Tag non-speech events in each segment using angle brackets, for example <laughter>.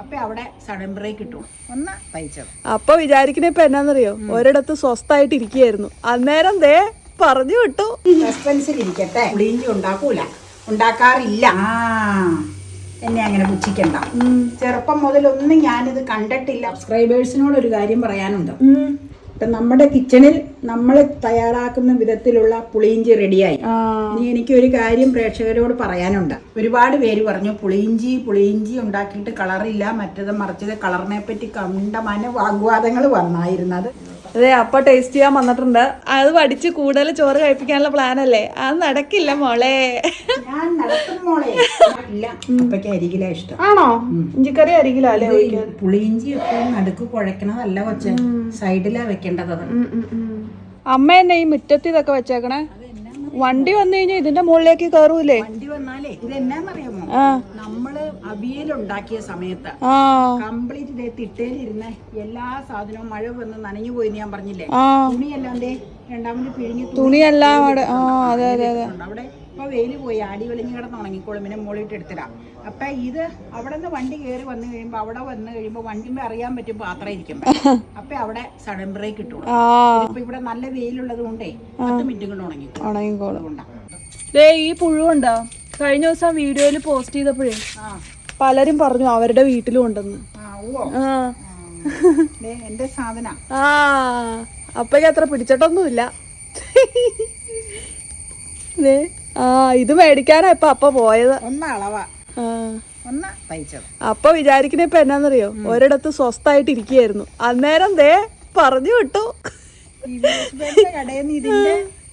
അപ്പൊ അവിടെ sudden brake ഇട്ടു ഒന്ന് തയ്ച്ചത് അപ്പൊ വിചാരിക്കുന്ന ഇപ്പൊ എന്നാന്നറിയോ? ഒരിടത്ത് സ്വസ്ഥായിട്ട് ഇരിക്കുകയായിരുന്നു. അന്നേരം ദേ പറഞ്ഞു വിട്ടു. സസ്പെൻസിൽ ഇരിക്കട്ടെ. പുളിയിഞ്ചി ഉണ്ടാക്കൂല. ഉണ്ടാക്കാറില്ല. എന്നെ അങ്ങനെ പുച്ഛിക്കണ്ട. ചെറുപ്പം മുതലൊന്നും ഞാനിത് കണ്ടിട്ടില്ല. സബ്സ്ക്രൈബേഴ്സിനോട് ഒരു കാര്യം പറയാനുണ്ട്. ഇപ്പൊ നമ്മുടെ കിച്ചണിൽ നമ്മൾ തയ്യാറാക്കുന്ന വിധത്തിലുള്ള പുളിയിഞ്ചി റെഡിയായി ഇനി എനിക്ക് ഒരു കാര്യം പ്രേക്ഷകരോട് പറയാനുണ്ട്. ഒരുപാട് പേര് പറഞ്ഞു പുളിയിഞ്ചി പുളിയിഞ്ചി ഉണ്ടാക്കിയിട്ട് കളറില്ല മറ്റത് മറിച്ചത് കളറിനെ പറ്റി കണ്ടമാന വാഗ്വാദങ്ങൾ വന്നായിരുന്നത്. അതെ അപ്പൊ ടേസ്റ്റ് ചെയ്യാൻ വന്നിട്ടുണ്ട്. അത് പഠിച്ച് കൂടുതൽ ചോറ് കഴിപ്പിക്കാനുള്ള പ്ലാൻ അല്ലേ? അത് നടക്കില്ല മോളെ. ആണോ? ഇഞ്ചിക്കറി അരികിലോ അല്ലേ പുളിയിഞ്ചി നടുക്ക് കുഴക്കണതല്ല കൊച്ചെ. സൈഡിലാ വെക്കേണ്ടത് അമ്മ എന്നെ ഈ മുറ്റത്ത് ഇതൊക്കെ വെച്ചേക്കണേ? വണ്ടി വന്നു കഴിഞ്ഞാൽ ഇതിന്റെ മുകളിലേക്ക് കയറൂലേ വണ്ടി വന്നാലേ ഇത് എന്നാന്നറിയാമോ നമ്മൾ അവിയലുണ്ടാക്കിയ സമയത്ത് കംപ്ലീറ്റ് ഇതേ തിട്ടയിലിരുന്ന എല്ലാ സാധനവും മഴ വന്ന് നനഞ്ഞു പോയി ഞാൻ പറഞ്ഞില്ലേ? തുണിയെല്ലാം രണ്ടാമത് പിഴിഞ്ഞ് തുണി തുണിയെല്ലാം അവിടെ ആ അതെ അതെ അതെ. അവിടെ ഇപ്പൊ വെയിൽ പോയി. ആടി വെളിഞ്ഞ് കിടന്ന് ഉണങ്ങിക്കോളും. പിന്നെ മുകളിട്ട് എടുത്തിടാം. അപ്പൊ ഇത് അവിടെ നിന്ന് വണ്ടി കയറി വന്നു കഴിയുമ്പോ അവിടെ വന്ന് കഴിയുമ്പോ വണ്ടിമേ അറിയാൻ പറ്റും പാത്രം ഇരിക്കുമ്പോ <laughs> അപ്പൊ അവിടെ സഡൻ ബ്രേക്ക് ഇട്ടു ആ. ഇപ്പൊ ഇവിടെ നല്ല വെയിലുള്ളത് കൊണ്ടേ പത്ത് മിനിറ്റ് കൊണ്ട് ഉണങ്ങിക്കോളും. ഉണങ്ങിക്കോളും. ദേ ഈ പുഴുണ്ടോ കഴിഞ്ഞ ദിവസം വീഡിയോയിൽ പോസ്റ്റ് ചെയ്തപ്പോഴേ പലരും പറഞ്ഞു അവരുടെ വീട്ടിലും ഉണ്ടെന്ന്. ആ എന്റെ സാധന. ആ. അപ്പയ്ക്ക് അത്ര പിടിച്ചിട്ടൊന്നുമില്ല. ആ ഇത് മേടിക്കാനാ ഇപ്പൊ അപ്പ പോയത്. അപ്പൊ വിചാരിക്കുന്ന ഇപ്പൊ എന്നാന്നറിയോ? ഒരിടത്ത് സ്വസ്ഥായിട്ട് ഇരിക്കുകയായിരുന്നു അന്നേരം ദേ പറഞ്ഞു വിട്ടു.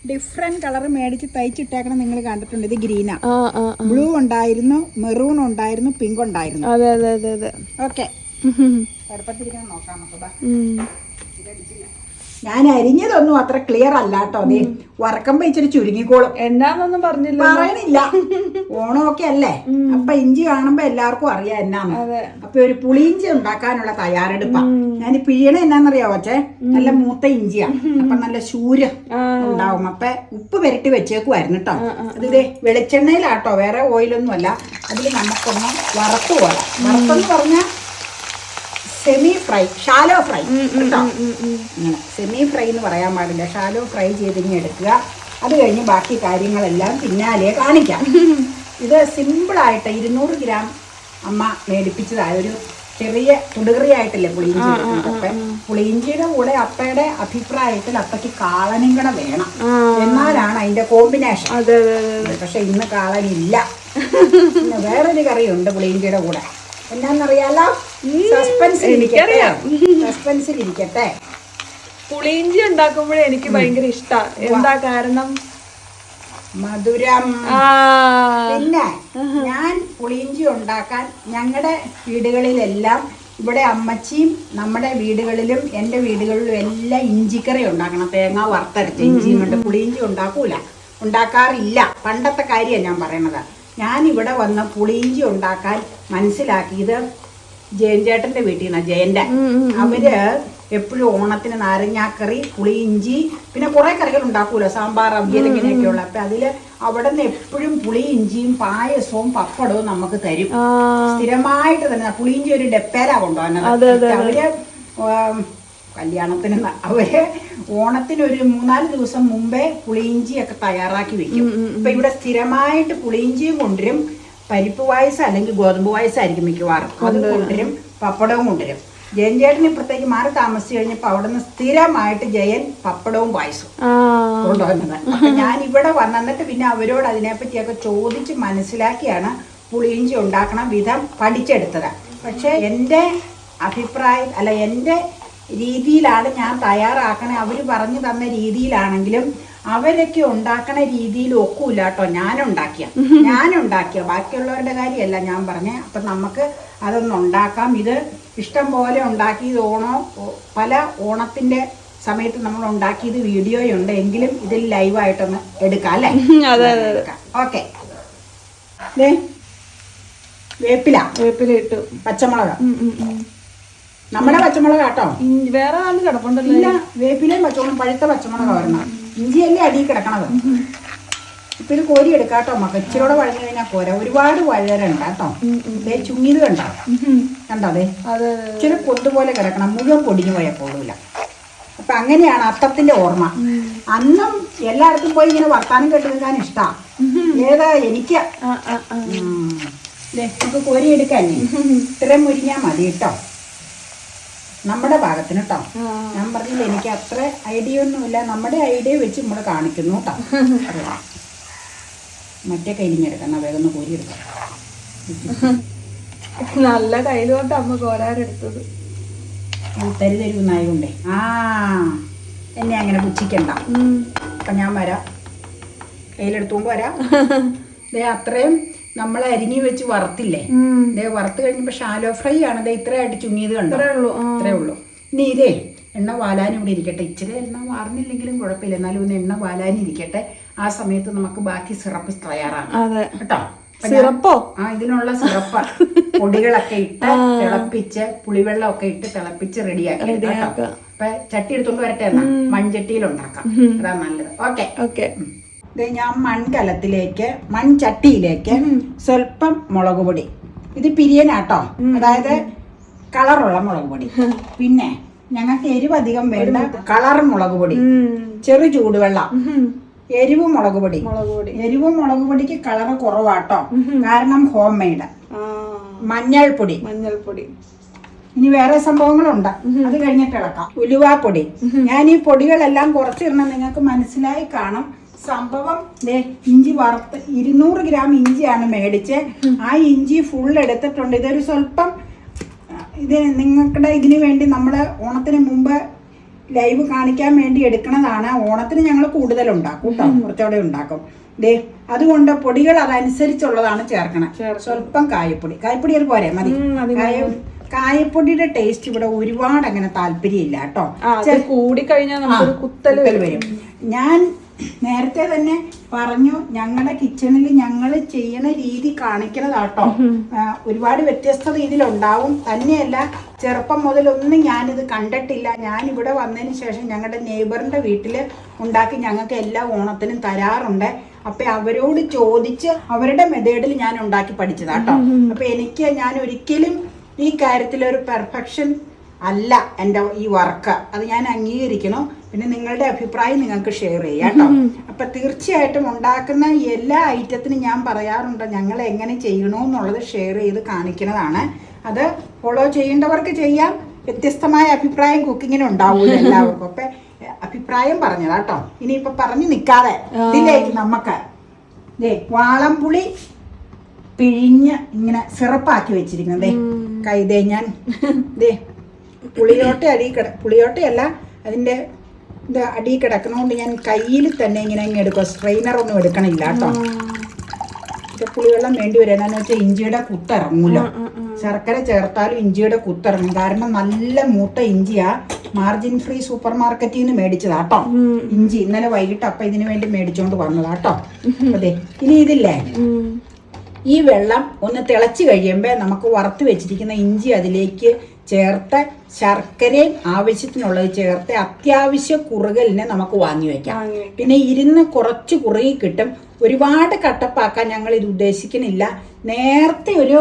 ഡിഫറെന്റ് കളർ മേടിച്ച് തയ്ച്ചിട്ടേക്കണം നിങ്ങൾ കണ്ടിട്ടുണ്ട്. ഇത് ഗ്രീനാ. ബ്ലൂ ഉണ്ടായിരുന്നു മെറൂൺ ഉണ്ടായിരുന്നു പിങ്ക് ഉണ്ടായിരുന്നു. അതെ അതെ അതെ അതെ. ഓക്കെ നോക്കാം നമുക്ക്. ഞാൻ അരിഞ്ഞതൊന്നും അത്ര ക്ലിയർ അല്ല കേട്ടോ അതെ വറക്കുമ്പോ ഇച്ചിരി ചുരുങ്ങിക്കോളും. എന്നാന്നൊന്നും പറഞ്ഞില്ല പറയണില്ല. <laughs> ഓണമൊക്കെ അല്ലേ? അപ്പൊ ഇഞ്ചി കാണുമ്പോ എല്ലാവർക്കും അറിയാം എന്നാന്ന്. അപ്പൊ ഒരു പുളിയിഞ്ചി ഉണ്ടാക്കാനുള്ള തയ്യാറെടുപ്പ. ഞാൻ പിഴണ പിഴിയണ എന്നാന്നറിയാവോ അച്ഛേ? നല്ല മൂത്ത ഇഞ്ചിയാ. അപ്പൊ നല്ല ശൂര ഉണ്ടാവും. അപ്പൊ ഉപ്പ് പെരട്ടി വെച്ചേക്കുമായിരുന്നു കേട്ടോ അതിലെ വെളിച്ചെണ്ണയിലാട്ടോ. വേറെ ഓയിലൊന്നും അല്ല അതിൽ നമുക്കൊന്ന് വറുത്ത് പോലെ വറുത്തെന്ന് പറഞ്ഞാൽ സെമി ഫ്രൈ ഷാലോ ഫ്രൈ കേട്ടോ? ഇങ്ങനെ സെമി ഫ്രൈ എന്ന് പറയാൻ പാടില്ല. ഷാലോ ഫ്രൈ ചെയ്തിങ്ങ് എടുക്കുക. അത് കഴിഞ്ഞ് ബാക്കി കാര്യങ്ങളെല്ലാം പിന്നാലെ കാണിക്കാം. <laughs> ഇത് സിമ്പിളായിട്ട് ഇരുന്നൂറ് ഗ്രാം അമ്മ മേടിപ്പിച്ചതായ ഒരു ചെറിയ തുടുകറിയായിട്ടല്ലേ പുളിയിഞ്ചി. അപ്പൊ പുളിയിഞ്ചിയുടെ കൂടെ അപ്പയുടെ അഭിപ്രായത്തിൽ അപ്പയ്ക്ക് കാളനും കൂടെ വേണം എന്നാലാണ് അതിന്റെ കോമ്പിനേഷൻ പക്ഷെ ഇന്ന് കാളനില്ല. <laughs> വേറൊരു കറിയുണ്ട് പുളിയിഞ്ചിയുടെ കൂടെ. എന്നാന്നറിയാലോ സസ്പെൻസിൽ ഇരിക്കട്ടെ. സസ്പെൻസിൽ ഇരിക്കട്ടെ. പുളിയിഞ്ചി ഉണ്ടാക്കുമ്പോഴേ എനിക്ക് ഭയങ്കര ഇഷ്ടാ. എന്താ കാരണം? മധുരം. പിന്നെ ഞാൻ പുളിയിഞ്ചി ഉണ്ടാക്കാൻ ഞങ്ങളുടെ വീടുകളിലെല്ലാം ഇവിടെ അമ്മച്ചിയും നമ്മുടെ വീടുകളിലും എന്റെ വീടുകളിലും എല്ലാം ഇഞ്ചിക്കറി ഉണ്ടാക്കണം. തേങ്ങ വറുത്തരച്ച്. ഇഞ്ചിയും കൊണ്ട് പുളിയിഞ്ചി ഉണ്ടാക്കൂല. ഉണ്ടാക്കാറില്ല. പണ്ടത്തെ കാര്യമാണ് ഞാൻ പറയണത് ഞാൻ ഇവിടെ വന്ന് പുളിയിഞ്ചി ഉണ്ടാക്കാൻ മനസ്സിലാക്കിയത് ജയൻ ചേട്ടന്റെ വീട്ടിൽ നിന്നാണ് ജയന്റെ അവർ എപ്പോഴും ഓണത്തിന് നാരങ്ങാക്കറി പുളിയിഞ്ചി പിന്നെ കുറേ കറികൾ ഉണ്ടാക്കൂലോ സാമ്പാർ അവിയൽ ഇങ്ങനെയൊക്കെയുള്ള. അപ്പം അതിൽ അവിടെ നിന്ന് എപ്പോഴും പുളിയിഞ്ചിയും പായസവും പപ്പടവും നമുക്ക് തരും. സ്ഥിരമായിട്ട് തന്നെ പുളിയിഞ്ചി ഒരു ഡെപ്പേലാ കൊണ്ടുപോകുന്നത് അവർ കല്യാണത്തിന് അവർ ഓണത്തിന് ഒരു മൂന്നാൽ ദിവസം മുമ്പേ പുളിയിഞ്ചി ഒക്കെ തയ്യാറാക്കി വെക്കും. ഇപ്പൊ ഇവിടെ സ്ഥിരമായിട്ട് പുളിയിഞ്ചിയും കൊണ്ടുവരും. പരിപ്പ് പായസം അല്ലെങ്കിൽ ഗോതമ്പ് പായസം ആയിരിക്കും മിക്കവാറും. അത് കൊണ്ടുവരും. പപ്പടവും കൊണ്ടുവരും. ജയൻ ചേട്ടൻ ഇപ്പുറത്തേക്ക് മാറി താമസിച്ചു കഴിഞ്ഞപ്പോൾ അവിടെ നിന്ന് സ്ഥിരമായിട്ട് ജയൻ പപ്പടവും പായസവും കൊണ്ടുവന്നത്. അപ്പൊ ഞാൻ ഇവിടെ വന്നിട്ട് പിന്നെ അവരോട് അതിനെപ്പറ്റിയൊക്കെ ചോദിച്ച് മനസ്സിലാക്കിയാണ് പുളിയിഞ്ചി ഉണ്ടാക്കണ വിധം പഠിച്ചെടുത്തത്. പക്ഷെ എന്റെ അഭിപ്രായം അല്ല എന്റെ രീതിയിലാണ് ഞാൻ തയ്യാറാക്കണേ. അവർ പറഞ്ഞു തന്ന രീതിയിലാണെങ്കിലും അവരൊക്കെ ഉണ്ടാക്കണ രീതിയിൽ ഒക്കൂല കേട്ടോ. ഞാനുണ്ടാക്കിയ. ഞാനുണ്ടാക്കിയ. ബാക്കിയുള്ളവരുടെ കാര്യമല്ല ഞാൻ പറഞ്ഞേ. അപ്പം നമുക്ക് അതൊന്ന് ഉണ്ടാക്കാം. ഇത് ഇഷ്ടം പോലെ ഉണ്ടാക്കിയത് ഓണോ പല ഓണത്തിന്റെ സമയത്ത് നമ്മൾ ഉണ്ടാക്കിയത് വീഡിയോയുണ്ട്. എങ്കിലും ഇതിൽ ലൈവായിട്ടൊന്ന് എടുക്കാം അല്ലേ? ഓക്കെ. വേപ്പില. വേപ്പില ഇട്ടു. പച്ചമുളക്. നമ്മുടെ പച്ചമുളക് കേട്ടോ വേറെ നല്ല കിടപ്പുണ്ടല്ലോ. വേപ്പിലയും പച്ചമുളകും പഴുത്ത പച്ചമുളക് വരണം ഇഞ്ചിയല്ലേ അടിയിൽ കിടക്കണത്? ഇപ്പൊ ഇത് കോരി എടുക്കാട്ടോ കേട്ടോ മക്ക ഇച്ചിരൂടെ വഴഞ്ഞു കഴിഞ്ഞാൽ പോരാ. ഒരുപാട് വഴരണ്ട കേട്ടോ. ദേ ചുങ്ങിയത് കണ്ടോ? കണ്ടതേ കണ്ടോ അതെ. ഇച്ചിരി പൊട്ടുപോലെ കിടക്കണം. മുഴുവൻ പൊടിഞ്ഞു പോയാൽ പോകില്ല അപ്പൊ അങ്ങനെയാണ് അത്തത്തിന്റെ ഓർമ്മ. അന്നും എല്ലായിടത്തും പോയി ഇങ്ങനെ വർത്താനം കേട്ട് നിൽക്കാൻ ഇഷ്ടാ. ഏതാ എനിക്ക്? നമുക്ക് കോരി എടുക്കാൻ ഇത്രയും മുരിങ്ങാ മതി കേട്ടോ. നമ്മുടെ ഭാഗത്തിന് കേട്ടോ. ഞാൻ പറഞ്ഞില്ല എനിക്ക് അത്ര ഐഡിയ ഒന്നുമില്ല. നമ്മുടെ ഐഡിയ വെച്ച് നമ്മൾ കാണിക്കുന്നു കേട്ടോ. മറ്റേ കരിഞ്ഞെടുക്കണം വേഗം ഒന്ന് കോരി എടുക്കാം. നല്ല കയ്യിലോട്ട് അമ്മ കോരാരെടുത്തത് തരി തരുന്നായതുകൊണ്ടേ ആ എന്നെ അങ്ങനെ പുച്ഛിക്കണ്ട. അപ്പം ഞാൻ വരാം. കയ്യിലെടുത്തുകൊണ്ട് വരാം. <laughs> അത്രയും നമ്മൾ അരിഞ്ഞു വെച്ച് വറുത്തില്ലേ? ഇതേ വറുത്ത് കഴിഞ്ഞപ്പോൾ ഷാലോ ഫ്രൈ ആണ് ദേ ഇത്രയായിട്ട് ചുങ്ങിയത് കണ്ടോ? ഇത്രേ ഉള്ളൂ. ഇനി ഇതേ എണ്ണ വാലാനും ഇവിടെ ഇരിക്കട്ടെ. ഇച്ചിരി എണ്ണ വാർന്നില്ലെങ്കിലും കുഴപ്പമില്ല. എന്നാലും ഒന്ന് എണ്ണ വാലാനും ഇരിക്കട്ടെ. ആ സമയത്ത് നമുക്ക് ബാക്കി സിറപ്പ് തയ്യാറാണ് കേട്ടോ? സിറപ്പോ? ആ ഇതിനുള്ള സിറപ്പ്. പൊടികളൊക്കെ ഇട്ട് തിളപ്പിച്ച് പുളിവെള്ളം ഒക്കെ ഇട്ട് തിളപ്പിച്ച് റെഡിയാക്കി അപ്പൊ ചട്ടി എടുത്തോണ്ട് വരട്ടെ എന്നാ. മൺചട്ടിയിൽ ഉണ്ടാക്കാം അതാ നല്ലത്. ഓക്കെ ഓക്കെ ഇത് ഞാൻ മൺകലത്തിലേക്ക് മൺചട്ടിയിലേക്ക് സ്വല്പം മുളക് പൊടി. ഇത് പിരിയനാട്ടോ. അതായത് കളറുള്ള മുളക് പൊടി. പിന്നെ ഞങ്ങൾക്ക് എരിവ് അധികം വേണ്ട. കളർ മുളക് പൊടി. ചെറു ചൂടുവെള്ളം. എരിവ് മുളക് പൊടി. മുളക് പൊടി. എരിവ് മുളക് പൊടിക്ക് കളറ് കുറവാട്ടോ. കാരണം ഹോം മെയ്ഡ് മഞ്ഞൾപ്പൊടി. മഞ്ഞൾപ്പൊടി. ഇനി വേറെ സംഭവങ്ങളുണ്ട്. അത് കഴിഞ്ഞിട്ട് ഇളക്കാം. ഉലുവാപ്പൊടി. ഞാൻ ഈ പൊടികളെല്ലാം കുറച്ചിടണം. നിങ്ങൾക്ക് മനസ്സിലായി കാണും. സംഭവം ദേ ഇഞ്ചി വറുത്ത് ഇരുന്നൂറ് ഗ്രാം ഇഞ്ചിയാണ് മേടിച്ച്. ആ ഇഞ്ചി ഫുൾ എടുത്തിട്ടുണ്ട്. ഇതൊരു സ്വല്പം ഇത് നിങ്ങളുടെ ഇതിന് വേണ്ടി നമ്മൾ ഓണത്തിന് മുമ്പ് ലൈവ് കാണിക്കാൻ വേണ്ടി എടുക്കുന്നതാണ് ഓണത്തിന് ഞങ്ങൾ കൂടുതൽ ഉണ്ടാക്കും കേട്ടോ കുറച്ചുകൂടെ ഉണ്ടാക്കും. ദേ അതുകൊണ്ട് പൊടികൾ അതനുസരിച്ചുള്ളതാണ് ചേർക്കണം. സ്വല്പം കായപ്പൊടി. കായപ്പൊടി ഒരു പോരെ മതി. കായ കായപ്പൊടിയുടെ ടേസ്റ്റ് ഇവിടെ ഒരുപാട് അങ്ങനെ താല്പര്യമില്ല കേട്ടോ കൂടി കഴിഞ്ഞാൽ കുത്തൽ വരും. ഞാൻ നേരത്തെ തന്നെ പറഞ്ഞു ഞങ്ങളുടെ കിച്ചണിൽ ഞങ്ങൾ ചെയ്യുന്ന രീതി കാണിക്കണതാട്ടോ. ഒരുപാട് വ്യത്യസ്ത രീതിയിലുണ്ടാവും. തന്നെയല്ല ചെറുപ്പം മുതലൊന്നും ഞാനിത് കണ്ടിട്ടില്ല. ഞാൻ ഇവിടെ വന്നതിന് ശേഷം ഞങ്ങളുടെ നെയ്ബറിന്റെ വീട്ടിൽ ഉണ്ടാക്കി ഞങ്ങൾക്ക് എല്ലാ ഓണത്തിനും തരാറുണ്ട്. അപ്പൊ അവരോട് ചോദിച്ച് അവരുടെ മെത്തേഡിൽ ഞാൻ ഉണ്ടാക്കി പഠിച്ചതാട്ടോ. അപ്പൊ എനിക്ക് ഞാൻ ഒരിക്കലും ഈ കാര്യത്തിൽ ഒരു പെർഫെക്ഷൻ അല്ല എന്റെ ഈ വർക്ക്. അത് ഞാൻ അംഗീകരിക്കണം. പിന്നെ നിങ്ങളുടെ അഭിപ്രായം നിങ്ങൾക്ക് ഷെയർ ചെയ്യാം കേട്ടോ. അപ്പൊ തീർച്ചയായിട്ടും ഉണ്ടാക്കുന്ന എല്ലാ ഐറ്റത്തിനും ഞാൻ പറയാറുണ്ട് ഞങ്ങൾ എങ്ങനെ ചെയ്യണമെന്നുള്ളത് ഷെയർ ചെയ്ത് കാണിക്കുന്നതാണ് അത് ഫോളോ ചെയ്യേണ്ടവർക്ക് ചെയ്യാം. വ്യത്യസ്തമായ അഭിപ്രായം കുക്കിങ്ങിന് ഉണ്ടാവൂല <laughs> എല്ലാവർക്കും. അപ്പൊ അഭിപ്രായം പറഞ്ഞതാ കേട്ടോ. ഇനിയിപ്പൊ പറഞ്ഞു നിൽക്കാതെ ഇതിലേക്ക് നമുക്ക് ദേ വാളംപുളി പിഴിഞ്ഞ് ഇങ്ങനെ സിറപ്പാക്കി വെച്ചിരിക്കുന്നത് ദേ കൈതേ ഞാൻ <laughs> ദേ പുളിയോട്ട അടി കിട പുളിയോട്ടയല്ല അതിന്റെ ഇത് അടി കിടക്കുന്നതുകൊണ്ട് ഞാൻ കയ്യിൽ തന്നെ ഇങ്ങനെ ഇങ്ങനെ എടുക്കുക സ്ട്രെയിനർ ഒന്നും എടുക്കണില്ല കേട്ടോ. ഇത് പുളിവെള്ളം വേണ്ടി വരും. എന്താണെന്ന് വെച്ചാൽ ഇഞ്ചിയുടെ കുത്തിറങ്ങൂല. ശർക്കര ചേർത്താലും ഇഞ്ചിയുടെ കുത്തിറങ്ങും. കാരണം നല്ല മൂത്ത ഇഞ്ചിയാ. മാർജിൻ ഫ്രീ സൂപ്പർ മാർക്കറ്റിൽ നിന്ന് മേടിച്ചതാ കേട്ടോ. ഇഞ്ചി ഇന്നലെ വൈകിട്ട് അപ്പൊ ഇതിനു വേണ്ടി മേടിച്ചോണ്ട് വന്നതാ കേട്ടോ. അതെ. ഇനി ഇതില്ലേ? ഈ വെള്ളം ഒന്ന് തിളച്ച് കഴിയുമ്പോൾ നമുക്ക് വറുത്ത് വെച്ചിരിക്കുന്ന ഇഞ്ചി അതിലേക്ക് ചേർത്ത് ശർക്കരയും ആവശ്യത്തിനുള്ളത് ചേർത്ത് അത്യാവശ്യ കുറുകലിനെ നമുക്ക് വാങ്ങി വെക്കാം പിന്നെ ഇരുന്ന് കുറച്ച് കുറുകി കിട്ടും. ഒരുപാട് കട്ടപ്പാക്കാൻ ഞങ്ങൾ ഇത് ഉദ്ദേശിക്കുന്നില്ല. നേരത്തെ ഒരു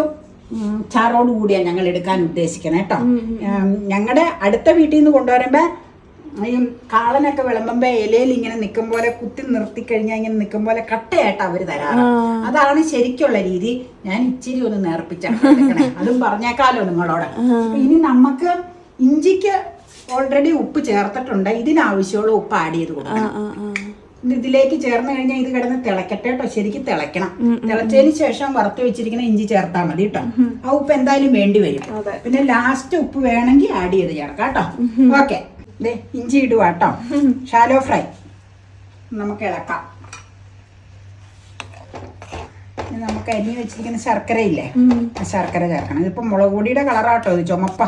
ചാറോട് കൂടിയാണ് ഞങ്ങൾ എടുക്കാൻ ഉദ്ദേശിക്കണേ കേട്ടോ ഞങ്ങളുടെ അടുത്ത വീട്ടിൽ നിന്ന് കൊണ്ടുവരുമ്പോൾ ഈ കാളനൊക്കെ വിളമ്പുമ്പോ ഇലയിൽ ഇങ്ങനെ നിൽക്കും പോലെ കുത്തി നിർത്തി കഴിഞ്ഞാൽ ഇങ്ങനെ നിൽക്കും പോലെ കട്ടയായിട്ട് അവർ തരാറ്. അതാണ് ശരിക്കുള്ള രീതി. ഞാൻ ഇച്ചിരി ഒന്ന് നേർപ്പിച്ചാണ് അതും പറഞ്ഞേക്കാലോ നിങ്ങളോട്. ഇനി നമുക്ക് ഇഞ്ചിക്ക് ഓൾറെഡി ഉപ്പ് ചേർത്തിട്ടുണ്ട്. ഇതിനാവശ്യമുള്ള ഉപ്പ് ആഡ് ചെയ്ത് കൊടുക്കണം. ഇതിലേക്ക് ചേർന്ന് കഴിഞ്ഞാൽ ഇത് കിടന്ന് തിളക്കട്ടെ കേട്ടോ. ശരിക്കും തിളക്കണം തിളച്ചതിന് ശേഷം വറുത്ത് വെച്ചിരിക്കുന്ന ഇഞ്ചി ചേർത്താൽ മതി കേട്ടോ. ആ ഉപ്പ് എന്തായാലും വേണ്ടി വരും. പിന്നെ ലാസ്റ്റ് ഉപ്പ് വേണമെങ്കിൽ ആഡ് ചെയ്ത് ചേർക്കാം കേട്ടോ. ഓക്കെ ദേ ഇഞ്ചി ഇടുക കേട്ടോ ഷാലോ ഫ്രൈ നമുക്ക് ഇളക്കാം. നമുക്ക് അരി വെച്ചിരിക്കുന്ന ശർക്കര ഇല്ലേ? ആ ശർക്കര ചേർക്കണം. ഇതിപ്പോ മുളക് പൊടിയുടെ കളറാട്ടോ ഇത് ചുമപ്പ.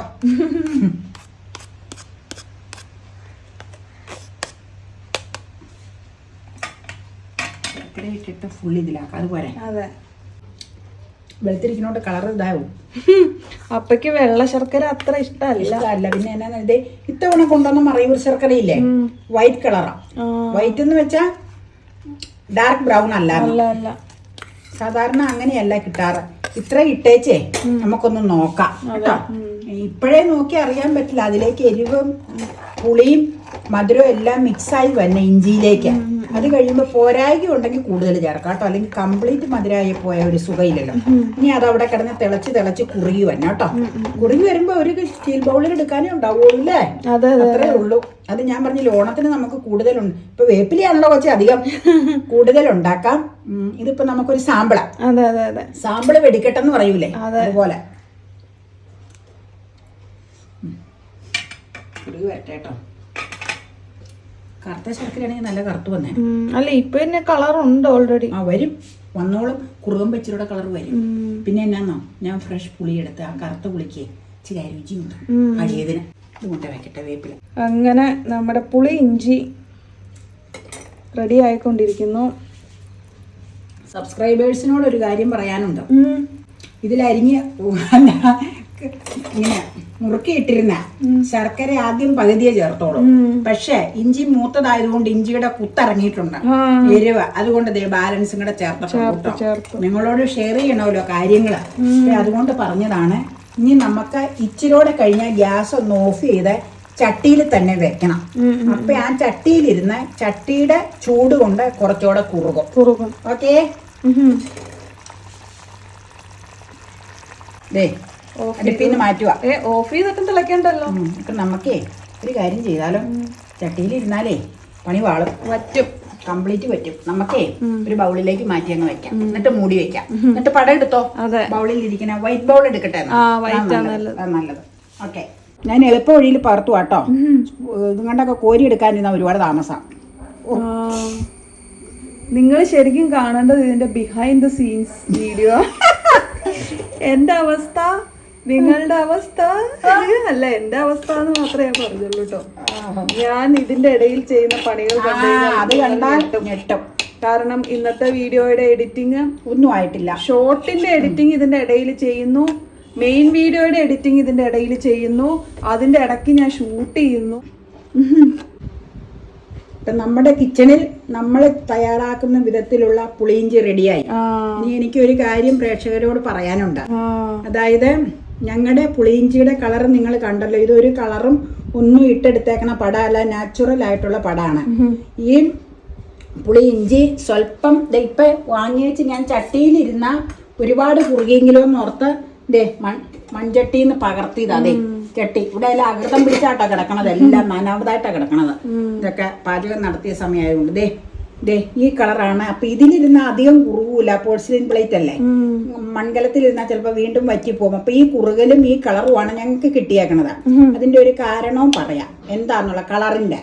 ശർക്കര ഇട്ടിട്ട് ഫുൾ ഇതിലാക്കാം. അതുപോലെ അതെ. വെളുത്തിരിക്കുന്നോണ്ട് കളർ ഇതാവും. <laughs> അപ്പക്ക് വെള്ള ശർക്കര അത്ര ഇഷ്ടമല്ല. അല്ല പിന്നെ എന്നാ ഇത് ഇത്തവണ കൊണ്ടുവന്ന മറയൂർ ശർക്കര ഇല്ലേ വൈറ്റ് കളറാ വൈറ്റ് എന്ന് വെച്ചാ ഡാർക്ക് ബ്രൗൺ അല്ല. സാധാരണ അങ്ങനെയല്ല കിട്ടാറ്. ഇത്ര ഇട്ടേച്ചേ നമുക്കൊന്ന് നോക്കാം കേട്ടോ. ഇപ്പോഴേ നോക്കി അറിയാൻ പറ്റില്ല. അതിലേക്ക് എരിവും പുളിയും മധുരവും എല്ലാം മിക്സായി വന്നെ ഇഞ്ചിയിലേക്ക്. അത് കഴിയുമ്പോൾ പോരായ്ക ഉണ്ടെങ്കിൽ കൂടുതൽ ചേർക്കാം കേട്ടോ. അല്ലെങ്കിൽ കംപ്ലീറ്റ് മധുരമായി പോയ ഒരു സുഖയില്ലല്ലോ. ഇനി അത് അവിടെ കിടന്ന് തിളച്ച് തിളച്ച് കുറുകി വന്നെ കേട്ടോ. കുറുകി വരുമ്പോൾ ഒരു സ്റ്റീൽ ബൗളിൽ എടുക്കാനേ ഉണ്ടാവുള്ളൂ അല്ലേ? അത്രേ ഉള്ളൂ. അത് ഞാൻ പറഞ്ഞില്ല ഓണത്തിന് നമുക്ക് കൂടുതലുണ്ട്. ഇപ്പൊ വേപ്പിലിയാണല്ലോ കുറച്ച് അധികം. <laughs> കൂടുതൽ ഉണ്ടാക്കാം ഇതിപ്പോ നമുക്കൊരു സാമ്പിളാ. സാമ്പിൾ വെടിക്കെട്ടെന്ന് പറയൂലേ? അതുപോലെ. കുറുകി വരട്ടെ കേട്ടോ. കറുത്ത ശർക്കരയാണെങ്കിൽ നല്ല കറുത്ത് വന്നേ. അല്ല ഇപ്പൊ തന്നെ കളർ ഉണ്ട് ഓൾറെഡി ആ വരും. വന്നോളും. കുറുകം വെച്ചിലൂടെ കളർ വരും. പിന്നെ എന്നാന്നോ? ഞാൻ ഫ്രഷ് പുളി എടുത്ത് ആ കറുത്ത പുളിക്ക് ഇച്ചിരി രുചിയുണ്ട്. അഴിയതിന് ഇത് മുട്ട വെക്കട്ടെ വേപ്പില. അങ്ങനെ നമ്മുടെ പുളി ഇഞ്ചി റെഡി ആയിക്കൊണ്ടിരിക്കുന്നു. സബ്സ്ക്രൈബേഴ്സിനോട് ഒരു കാര്യം പറയാനുണ്ട്. ഇതിലരിഞ്ഞ് ഇങ്ങനെ മുറുക്കിയിട്ടിരുന്ന ശർക്കര ആദ്യം പകുതിയെ ചേർത്തോളൂ. പക്ഷെ ഇഞ്ചി മൂത്തതായതുകൊണ്ട് ഇഞ്ചിയുടെ കുത്തിറങ്ങിയിട്ടുണ്ട്. എരിവ്. അതുകൊണ്ട് ദേ ബാലൻസും കൂടെ ചേർത്തിട്ടുണ്ട് കേട്ടോ. നിങ്ങളോട് ഷെയർ ചെയ്യണമല്ലോ കാര്യങ്ങൾ. അപ്പൊ അതുകൊണ്ട് പറഞ്ഞതാണ് ഇനി നമുക്ക് ഇച്ചിരോടെ കഴിഞ്ഞാൽ ഗ്യാസ് ഒന്ന് ഓഫ് ചെയ്ത് ചട്ടിയിൽ തന്നെ വെക്കണം. അപ്പൊ ആ ചട്ടിയിലിരുന്ന് ചട്ടിയുടെ ചൂട് കൊണ്ട് കുറച്ചുകൂടെ കുറുകും. കുറുകും. ഓക്കേ ദേ നിന്ന് മാറ്റുക ഏ ഓഫ് ചെയ്തിട്ടും തിളക്കണ്ടല്ലോ നമുക്കേ ഒരു കാര്യം ചെയ്താലോ? ചട്ടിയിൽ ഇരുന്നാലേ പണി വാളും. വറ്റും. കംപ്ലീറ്റ് പറ്റും നമുക്കേ ഒരു ബൗളിലേക്ക് മാറ്റി അങ്ങ് വെക്കാം. എന്നിട്ട് മൂടി വെക്കാം. എന്നിട്ട് പടം എടുത്തോ? ബൗളിൽ ഇരിക്കുന്ന വൈറ്റ് ബൗൾ എടുക്കട്ടെ നല്ലത്. ഓക്കെ. ഞാൻ എളുപ്പ വഴിയിൽ പറത്തു കേട്ടോ. ഇതും കണ്ടൊക്കെ കോരി എടുക്കാനിരുന്ന ഒരുപാട് താമസം. നിങ്ങൾ ശരിക്കും കാണേണ്ടത് ഇതിന്റെ ബിഹൈൻഡ് ദ സീൻസ് വീഡിയോ എന്റെ അവസ്ഥ? നിങ്ങളുടെ അവസ്ഥ? അല്ല എന്റെ അവസ്ഥ എന്ന് മാത്രമേ ഞാൻ പറഞ്ഞുള്ളൂ കേട്ടോ ഞാൻ ഇതിന്റെ ഇടയിൽ ചെയ്യുന്ന പണികൾ അത് കണ്ടാൽ ഞെട്ടും. കാരണം ഇന്നത്തെ വീഡിയോയുടെ എഡിറ്റിംഗ് ഒന്നും ആയിട്ടില്ല. ഷോർട്ടിന്റെ എഡിറ്റിംഗ് ഇതിന്റെ ഇടയിൽ ചെയ്യുന്നു. മെയിൻ വീഡിയോയുടെ എഡിറ്റിംഗ് ഇതിന്റെ ഇടയിൽ ചെയ്യുന്നു. അതിന്റെ ഇടയ്ക്ക് ഞാൻ ഷൂട്ട് ചെയ്യുന്നു. നമ്മുടെ കിച്ചണിൽ നമ്മൾ തയ്യാറാക്കുന്ന വിധത്തിലുള്ള പുളിയിഞ്ചി റെഡിയായി ഇനി എനിക്കൊരു കാര്യം പ്രേക്ഷകരോട് പറയാനുണ്ട്. അതായത് ഞങ്ങളുടെ പുളിയിഞ്ചിയുടെ കളർ നിങ്ങൾ കണ്ടല്ലോ. ഇതൊരു കളറും ഒന്നും ഇട്ടെടുത്തേക്കണ പടമല്ല. നാച്ചുറൽ ആയിട്ടുള്ള പടമാണ് ഈ പുളിയിഞ്ചി സ്വല്പം ദേ ഇപ്പൊ വാങ്ങി വെച്ച് ഞാൻ ചട്ടിയിലിരുന്ന ഒരുപാട് കുറുകിയെങ്കിലും എന്ന് ഓർത്ത് ദേ മൺ മൺചട്ടിന്ന് പകർത്തിയതാ അതെ ചട്ടി. ഇവിടെ എല്ലാം അകൃതം പിടിച്ചാട്ടോ കിടക്കണത്. എല്ലാം <laughs> നാനാവതായിട്ടാ കിടക്കണത്. ഇതൊക്കെ പാചകം നടത്തിയ സമയമായതുകൊണ്ട് ദേ ദേ ഈ കളറാണ്. അപ്പൊ ഇതിലിരുന്ന അധികം കുറുകൂല പോഴ്സിലിൻ പ്ലേറ്റ് അല്ലേ? മൺകലത്തിലിരുന്നാൽ ചിലപ്പോൾ വീണ്ടും വറ്റിപ്പോകും അപ്പൊ ഈ കുറുകലും ഈ കളറുമാണ് ഞങ്ങൾക്ക് കിട്ടിയേക്കണത്. അതിന്റെ ഒരു കാരണവും പറയാം. എന്താന്നുള്ള കളറിന്റെ.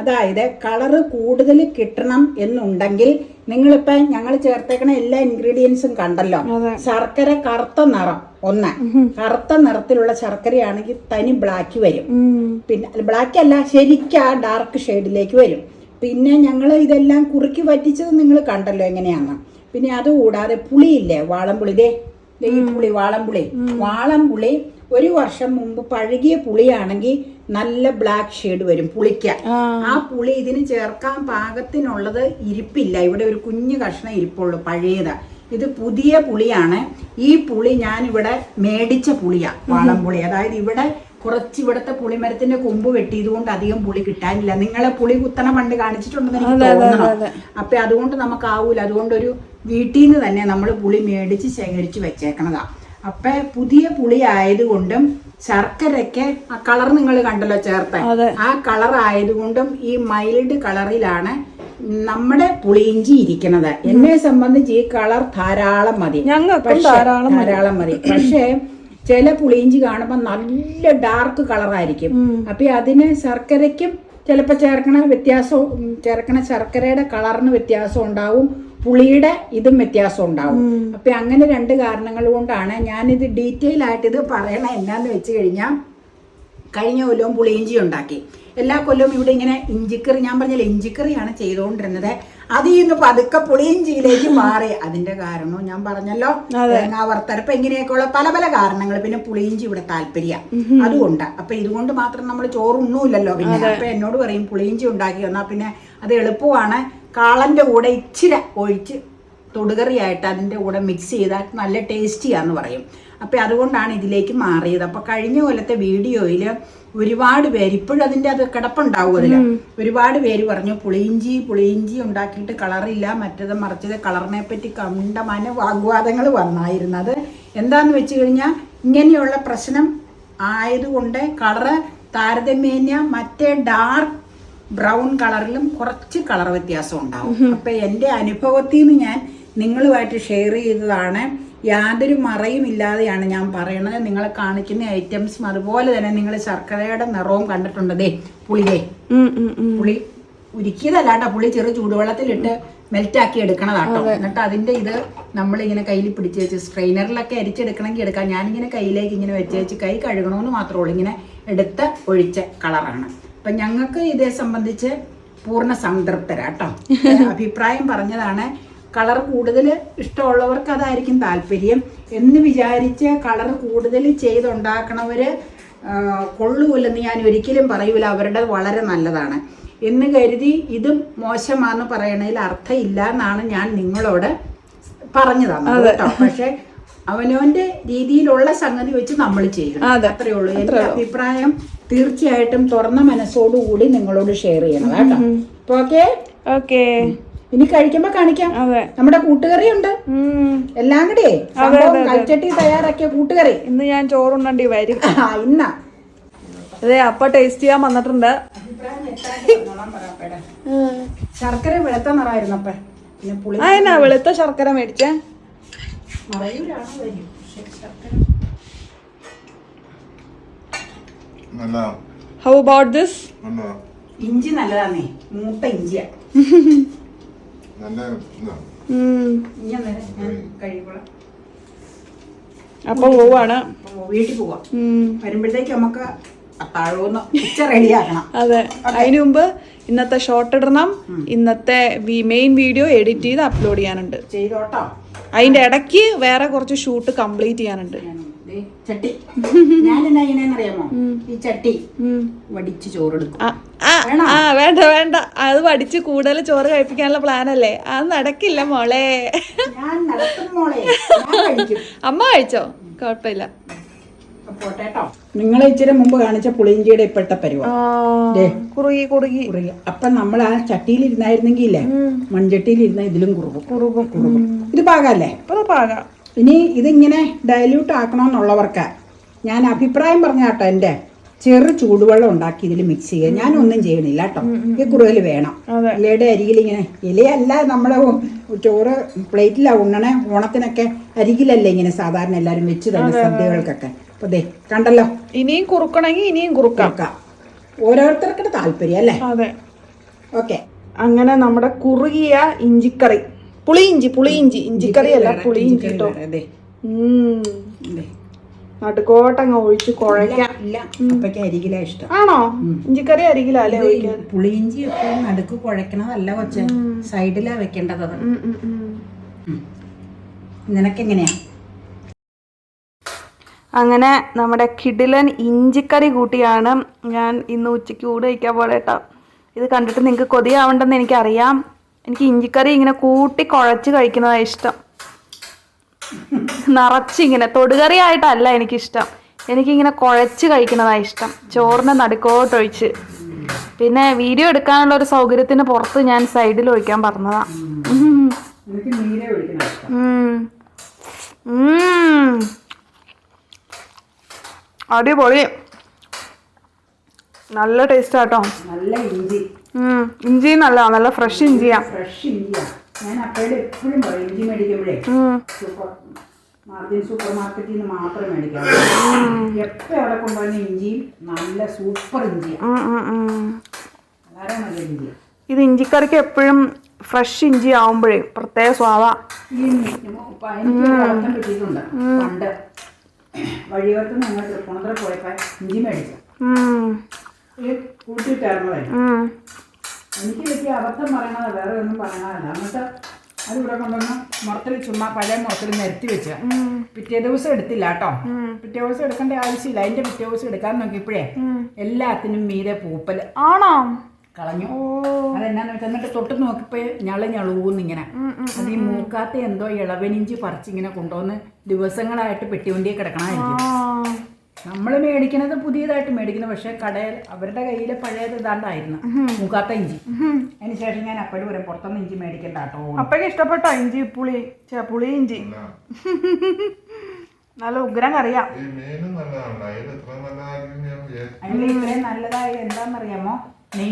അതായത് കളറ് കൂടുതൽ കിട്ടണം എന്നുണ്ടെങ്കിൽ നിങ്ങളിപ്പോ ഞങ്ങൾ ചേർത്തേക്കണ എല്ലാ ഇൻഗ്രീഡിയൻസും കണ്ടല്ലോ. ശർക്കര കറുത്ത നിറം ഒന്ന്. കറുത്ത നിറത്തിലുള്ള ശർക്കരയാണെങ്കിൽ തനി ബ്ലാക്ക് വരും. പിന്നെ ബ്ലാക്ക് അല്ല ശരിക്കും ആ ഡാർക്ക് ഷെയ്ഡിലേക്ക് വരും. പിന്നെ ഞങ്ങൾ ഇതെല്ലാം കുറുക്കി വറ്റിച്ചത് നിങ്ങൾ കണ്ടല്ലോ എങ്ങനെയാന്ന്. പിന്നെ അതുകൂടാതെ പുളിയില്ലേ വാളംപുളി. ദേ ഈ പുളി വാളംപുളി. വാളംപുളി ഒരു വർഷം മുമ്പ് പഴകിയ പുളിയാണെങ്കിൽ നല്ല ബ്ലാക്ക് ഷെയ്ഡ് വരും പുളിക്ക. ആ. പുളി ഇതിന് ചേർക്കാൻ പാകത്തിനുള്ളത് ഇരിപ്പില്ല. ഇവിടെ ഒരു കുഞ്ഞു കഷ്ണം ഇരിപ്പുള്ളൂ പഴയത്. ഇത് പുതിയ പുളിയാണ്. ഈ പുളി ഞാനിവിടെ മേടിച്ച പുളിയാണ് വാളംപുളി. അതായത് ഇവിടെ കുറച്ച് ഇവിടുത്തെ പുളിമരത്തിന്റെ കൊമ്പ് വെട്ടിയത് കൊണ്ട് അധികം പുളി കിട്ടാനില്ല. നിങ്ങളെ പുളി കുത്തണ പണ്ട് കാണിച്ചിട്ടുണ്ടെന്ന് എനിക്ക് തോന്നണം. അപ്പൊ അതുകൊണ്ട് നമുക്ക് ആവൂല. അതുകൊണ്ട് ഒരു വീട്ടിൽ നിന്ന് തന്നെ നമ്മൾ പുളി മേടിച്ച് ശേഖരിച്ച് വെച്ചേക്കണതാ. അപ്പൊ പുതിയ പുളി ആയതുകൊണ്ടും ശർക്കരയ്ക്ക് ആ കളർ നിങ്ങൾ കണ്ടല്ലോ ചേർത്ത്. ആ കളർ ആയതുകൊണ്ടും ഈ മൈൽഡ് കളറിലാണ് നമ്മുടെ പുളിയിഞ്ചി ഇരിക്കുന്നത് എന്നെ സംബന്ധിച്ച് ഈ കളർ ധാരാളം മതി. ധാരാളം ധാരാളം മതി. പക്ഷേ ചില പുളിയിഞ്ചി കാണുമ്പോൾ നല്ല ഡാർക്ക് കളറായിരിക്കും അപ്പൊ അതിന് ശർക്കരയ്ക്കും ചിലപ്പോൾ ചേർക്കണ വ്യത്യാസവും ചേർക്കണ ശർക്കരയുടെ കളറിന് വ്യത്യാസം ഉണ്ടാവും. പുളിയുടെ ഇതും വ്യത്യാസം ഉണ്ടാവും. അപ്പൊ അങ്ങനെ രണ്ട് കാരണങ്ങൾ കൊണ്ടാണ് ഞാനിത് ഡീറ്റെയിൽ ആയിട്ട് ഇത് പറയണ എന്നാന്ന് വെച്ച് കഴിഞ്ഞാൽ കഴിഞ്ഞ കൊല്ലവും പുളിയിഞ്ചി ഉണ്ടാക്കി. എല്ലാ കൊല്ലവും ഇവിടെ ഇങ്ങനെ ഇഞ്ചിക്കറി ഞാൻ പറഞ്ഞില്ല ഇഞ്ചിക്കറിയാണ് ചെയ്തുകൊണ്ടിരുന്നത് അത് ഇന്ന് പതുക്കെ പുളിയിഞ്ചിയിലേക്ക് മാറി. അതിന്റെ കാരണം ഞാൻ പറഞ്ഞല്ലോ. തേങ്ങാ വറുത്തരപ്പ് എങ്ങനെയൊക്കെയുള്ള പല പല കാരണങ്ങൾ. പിന്നെ പുളിയിഞ്ചി ഇവിടെ താല്പര്യ. അതുകൊണ്ട്. അപ്പൊ ഇതുകൊണ്ട് മാത്രം നമ്മൾ ചോറുണ്ണൂല്ലല്ലോ പിന്നെ അപ്പൊ എന്നോട് പറയും പുളിയിഞ്ചി ഉണ്ടാക്കി വന്നാൽ പിന്നെ അത് എളുപ്പമാണ്. കാളന്റെ കൂടെ ഇച്ചിരി ഒഴിച്ച് തൊടുകറിയായിട്ട് അതിന്റെ കൂടെ മിക്സ് ചെയ്താൽ നല്ല ടേസ്റ്റിയാന്ന് പറയും. അപ്പൊ അതുകൊണ്ടാണ് ഇതിലേക്ക് മാറിയത്. അപ്പൊ കഴിഞ്ഞ കൊല്ലത്തെ വീഡിയോയിൽ ഒരുപാട് പേര് ഇപ്പോഴും അതിന്റെ അത് കിടപ്പുണ്ടാവും അതിൽ ഒരുപാട് പേര് പറഞ്ഞു പുളിയിഞ്ചി പുളിയിഞ്ചി ഉണ്ടാക്കിയിട്ട് കളറില്ല മറ്റത് മറിച്ചത് കളറിനെ പറ്റി കണ്ട മന വാഗ്വാദങ്ങൾ വന്നായിരുന്നത്. എന്താന്ന് വെച്ച് കഴിഞ്ഞാൽ ഇങ്ങനെയുള്ള പ്രശ്നം ആയതുകൊണ്ട് കളറ് താരതമ്യേന മറ്റേ ഡാർക്ക് ബ്രൗൺ കളറിലും കുറച്ച് കളർ വ്യത്യാസം ഉണ്ടാവും. അപ്പൊ എന്റെ അനുഭവത്തിൽ നിന്ന് ഞാൻ നിങ്ങളുമായിട്ട് ഷെയർ ചെയ്തതാണ്. യാതൊരു മറയും ഇല്ലാതെയാണ് ഞാൻ പറയണത്. നിങ്ങളെ കാണിക്കുന്ന ഐറ്റംസും അതുപോലെ തന്നെ നിങ്ങൾ ശർക്കരയുടെ നിറവും കണ്ടിട്ടുണ്ടതേ പുളിയേ. പുളി ഉരുക്കിയതല്ല കേട്ടോ പുളി ചെറു ചൂടുവെള്ളത്തിലിട്ട് മെൽറ്റാക്കി എടുക്കണതാട്ടോ. എന്നിട്ട് അതിന്റെ ഇത് നമ്മളിങ്ങനെ കയ്യിൽ പിടിച്ച് വെച്ച് സ്ട്രെയിനറിലൊക്കെ അരിച്ചെടുക്കണമെങ്കിൽ എടുക്കാം. ഞാനിങ്ങനെ കയ്യിലേക്ക് ഇങ്ങനെ വെച്ച് വെച്ച് കൈ കഴുകണമെന്ന് മാത്രമേ ഉള്ളൂ ഇങ്ങനെ എടുത്ത് ഒഴിച്ച കളറാണ്. അപ്പം ഞങ്ങൾക്ക് ഇതേ സംബന്ധിച്ച് പൂർണ സംതൃപ്തരാട്ടോ. <laughs> അഭിപ്രായം പറഞ്ഞതാണ്. കളർ കൂടുതൽ ഇഷ്ടമുള്ളവർക്ക് അതായിരിക്കും താല്പര്യം. എന്ന് വിചാരിച്ച് കളർ കൂടുതൽ ചെയ്തുണ്ടാക്കണവർ കൊള്ളൂലെന്ന് ഞാൻ ഒരിക്കലും പറയൂല. അവരുടെ വളരെ നല്ലതാണ്. എന്ന് കരുതി ഇതും മോശമാണെന്ന് പറയണതിൽ അർത്ഥമില്ല എന്നാണ് ഞാൻ നിങ്ങളോട് പറഞ്ഞു തന്നത് കേട്ടോ. പക്ഷെ അവനവന്റെ രീതിയിലുള്ള സംഗതി വെച്ച് നമ്മൾ ചെയ്യണം. അതെ. അത്രേ ഉള്ളൂ. എന്റെ അഭിപ്രായം തീർച്ചയായിട്ടും തുറന്ന മനസ്സോടുകൂടി നിങ്ങളോട് ഷെയർ ചെയ്യണം കേട്ടോ. ഓക്കെ? ഓക്കേ. ഇനി കഴിക്കുമ്പോ കാണിക്കാം. അതെ. നമ്മുടെ കൂട്ടുകറി ഉണ്ട്. എല്ലാം കൂടെ സംഭവം കൽച്ചട്ടി തയ്യാറാക്കിയ കൂട്ടുകറി. ഇന്ന് ഞാൻ ചോറുണ്ടണ്ടി വരും. ആ ഇന്ന. അതെ അപ്പ ടേസ്റ്റ് ചെയ്യാൻ വന്നിട്ടുണ്ട്. ശർക്കര വെളുത്ത നിറായിരുന്നപ്പ പിന്നെ പുളി ആ എന്നാ വെളുത്ത ശർക്കര മേടിച്ചേ. മറയൂരാണ് വരും ശർക്കര. നല്ല ഹൗ അബൌട്ട് ദിസ് നല്ല ഇഞ്ചി നല്ലതാന്നേ. മൂത്ത ഇഞ്ചിയാ. <laughs> അപ്പൊ പോവാണ്. വീട്ടിൽ പോവാം. വരുമ്പോഴത്തേക്ക് നമുക്ക് അതെ. അതിനു മുമ്പ് ഇന്നത്തെ ഷോർട്ട് ഇടണം. ഇന്നത്തെ മെയിൻ വീഡിയോ എഡിറ്റ് ചെയ്ത് അപ്ലോഡ് ചെയ്യാനുണ്ട്. അതിന്റെ ഇടയ്ക്ക് വേറെ കുറച്ച് ഷൂട്ട് കംപ്ലീറ്റ് ചെയ്യാനുണ്ട്. ചട്ടി. <laughs> ഞാൻ എന്നാ ചെയ്യണേന്നറിയാമോ ഈ ചട്ടി വടിച്ച് ചോറെടുക്കും. വേണ്ട വേണ്ട. അത് പഠിച്ച് കൂടുതൽ ചോറ് കഴിപ്പിക്കാനുള്ള പ്ലാൻ അല്ലേ അത് നടക്കില്ല മോളെ. ഞാൻ നടത്തും മോളെ. ഞാൻ കഴിക്കും. അമ്മ കഴിച്ചോ? കുഴപ്പമില്ല. നിങ്ങളെ നിങ്ങൾ ഇച്ചിരി മുമ്പ് കാണിച്ച പുളിയിഞ്ചിയുടെ ഇപ്പോഴത്തെ പരിപാടി ദേ. കുറുകി കുറുകി. കുറുകി. അപ്പൊ നമ്മൾ ആ ചട്ടിയിൽ ഇരുന്നായിരുന്നെങ്കിൽ മൺചട്ടിയിൽ ഇരുന്ന ഇതിലും കുറുകും. കുറുകും. കുറുകും. ഇത് പാകല്ലേ? ഇപ്പൊ പാകാം. ഇനി ഇതിങ്ങനെ ഡയല്യൂട്ട് ആക്കണമെന്നുള്ളവർക്ക് ഞാൻ അഭിപ്രായം പറഞ്ഞ കേട്ടോ എന്റെ ചെറു ചൂടുവെള്ളം ഉണ്ടാക്കി ഇതിൽ മിക്സ് ചെയ്യുക. ഞാനൊന്നും ചെയ്യണില്ല കേട്ടോ. ഈ കുറുകൽ വേണം. ഇലയുടെ അരികിൽ ഇങ്ങനെ ഇലയല്ല നമ്മൾ ചോറ് പ്ലേറ്റിലാണ് ഉണ്ണണേ ഓണത്തിനൊക്കെ അരികിലല്ലേ ഇങ്ങനെ സാധാരണ എല്ലാവരും വെച്ച് തന്നെ സദ്യകൾക്കൊക്കെ. അപ്പൊ ദേ കണ്ടല്ലോ? ഇനിയും കുറുക്കണമെങ്കിൽ ഇനിയും കുറുക്കാം. നോക്കാം ഓരോരുത്തർക്കും താല്പര്യം അല്ലേ? ഓക്കെ. അങ്ങനെ നമ്മുടെ കുറുകിയ ഇഞ്ചിക്കറി. പുളിയിഞ്ചി പുളിയിഞ്ചി ഇഞ്ചിക്കറി അല്ല പുളിയിഞ്ചി കേട്ടോ. നാട്ടുകോട്ടങ്ങ ഒഴിച്ച് കുഴക്കാം അരികിലാ ഇഷ്ടം. ആണോ? ഇഞ്ചിക്കറി അരികിലാ അല്ലേ ഒഴിക്കാൻ? പുളിയിഞ്ചി എപ്പോഴും നടുക്ക് കുഴക്കണതല്ല കൊച്ചെ. സൈഡിലാ വെക്കേണ്ടത് അത്. നിനക്കെങ്ങനെയാ? അങ്ങനെ നമ്മുടെ കിടിലൻ ഇഞ്ചിക്കറി കൂട്ടിയാണ് ഞാൻ ഇന്ന് ഉച്ചയ്ക്ക് ഊട് കഴിക്കാൻ പോകേട്ടോ ഇത് കണ്ടിട്ട് നിങ്ങൾക്ക് കൊതിയാവണ്ടെന്ന് എനിക്കറിയാം. എനിക്ക് ഇഞ്ചിക്കറി ഇങ്ങനെ കൂട്ടി കുഴച്ച് കഴിക്കുന്നതാണ് ഇഷ്ടം. നിറച്ചിങ്ങനെ തൊടുകറി ആയിട്ടല്ല എനിക്കിഷ്ടം. എനിക്കിങ്ങനെ കുഴച്ച് കഴിക്കുന്നതാണ് ഇഷ്ടം. ചോറിനെ നടുക്കോട്ടൊഴിച്ച് പിന്നെ വീഡിയോ എടുക്കാനുള്ള ഒരു സൗകര്യത്തിന് പുറത്ത് ഞാൻ സൈഡിൽ ഒഴിക്കാൻ പറഞ്ഞതാ. അടിപൊളി. നല്ല ടേസ്റ്റ് ആട്ടോ നല്ല ഇഞ്ചി. ഇഞ്ചി നല്ല നല്ല ഫ്രഷ് ഇഞ്ചിയാ. ഫ്രഷ് ഇഞ്ചിയാ. ഞാൻ അപ്പയുടെ എപ്പോഴും പറയും ഇഞ്ചി മേടിക്കുമ്പോഴേ സൂപ്പർ മാർജിൻ സൂപ്പർ മാർക്കറ്റിൽ നിന്ന് മാത്രം മേടിക്കാവൂ എപ്പോൾ അവിടെ കൊണ്ടുവന്ന ഇഞ്ചിയും നല്ല സൂപ്പർ ഇഞ്ചിയാ. വളരെ നല്ല ഇഞ്ചി ഇത് ഇഞ്ചിക്കറിക്ക് എപ്പോഴും ഫ്രഷ് ഇഞ്ചി ആവുമ്പോഴേ പ്രത്യേക സ്വാദാ. ഈ എനിക്ക് വളർത്താൻ പറ്റിയിട്ടുണ്ട് പണ്ട് വഴിയോർത്ത് ഞങ്ങൾ തൃപ്പൂണിത്തറ പോയപ്പോൾ ഇഞ്ചി മേടിച്ചു. കൂട്ടിയിട്ടായിരുന്നതേ. എനിക്ക് പറ്റിയ അബദ്ധം പറയണത് വേറെ ഒന്നും പറയണതല്ല എന്നിട്ട് അത് ഇവിടെ കൊണ്ടുവന്ന് മുറത്തിൽ ചുമ്മാ പഴയ മുറത്തിൽ നിരത്തി വെച്ച്. പിറ്റേ ദിവസം എടുത്തില്ല കേട്ടോ. പിറ്റേ ദിവസം എടുക്കേണ്ട ആവശ്യമില്ല. അതിന്റെ പിറ്റേ ദിവസം എടുക്കാൻ നോക്കിയപ്പോഴേ എല്ലാത്തിനും മീതെ പൂപ്പൽ ആണോ? കളഞ്ഞു. അതെന്നാന്ന് വെച്ചാൽ എന്നിട്ട് തൊട്ട് നോക്കിപ്പോ ഞൾ ഞളുവൂന്നിങ്ങനെ അത് ഈ മൂക്കാത്ത എന്തോ ഇളവനിഞ്ചി പറിച്ചിങ്ങനെ കൊണ്ടുവന്ന് ദിവസങ്ങളായിട്ട് പെട്ടിവണ്ടിയെ കിടക്കണമായിരിക്കും നമ്മൾ മേടിക്കണത് പുതിയതായിട്ട് മേടിക്കുന്നത് പക്ഷെ കടയിൽ അവരുടെ കയ്യിൽ പഴയത് ഇതാണ്ടായിരുന്നു. മൂക്കാത്ത ഇഞ്ചി. അതിന് ശേഷം ഞാൻ അപ്പോഴും വരെ പുറത്തൊന്നും ഇഞ്ചി മേടിക്കണ്ട കേട്ടോ അപ്പഴേ ഇഷ്ടപ്പെട്ടോ ഇഞ്ചി പുളി പുളി ഇഞ്ചി. നല്ല ഉഗ്രം കറിയാ. ഈ മീനും നല്ലതാണ് അതിൽ ഇത്രയും നല്ലതായത് എന്താണെന്നറിയാമോ നെയ്യ്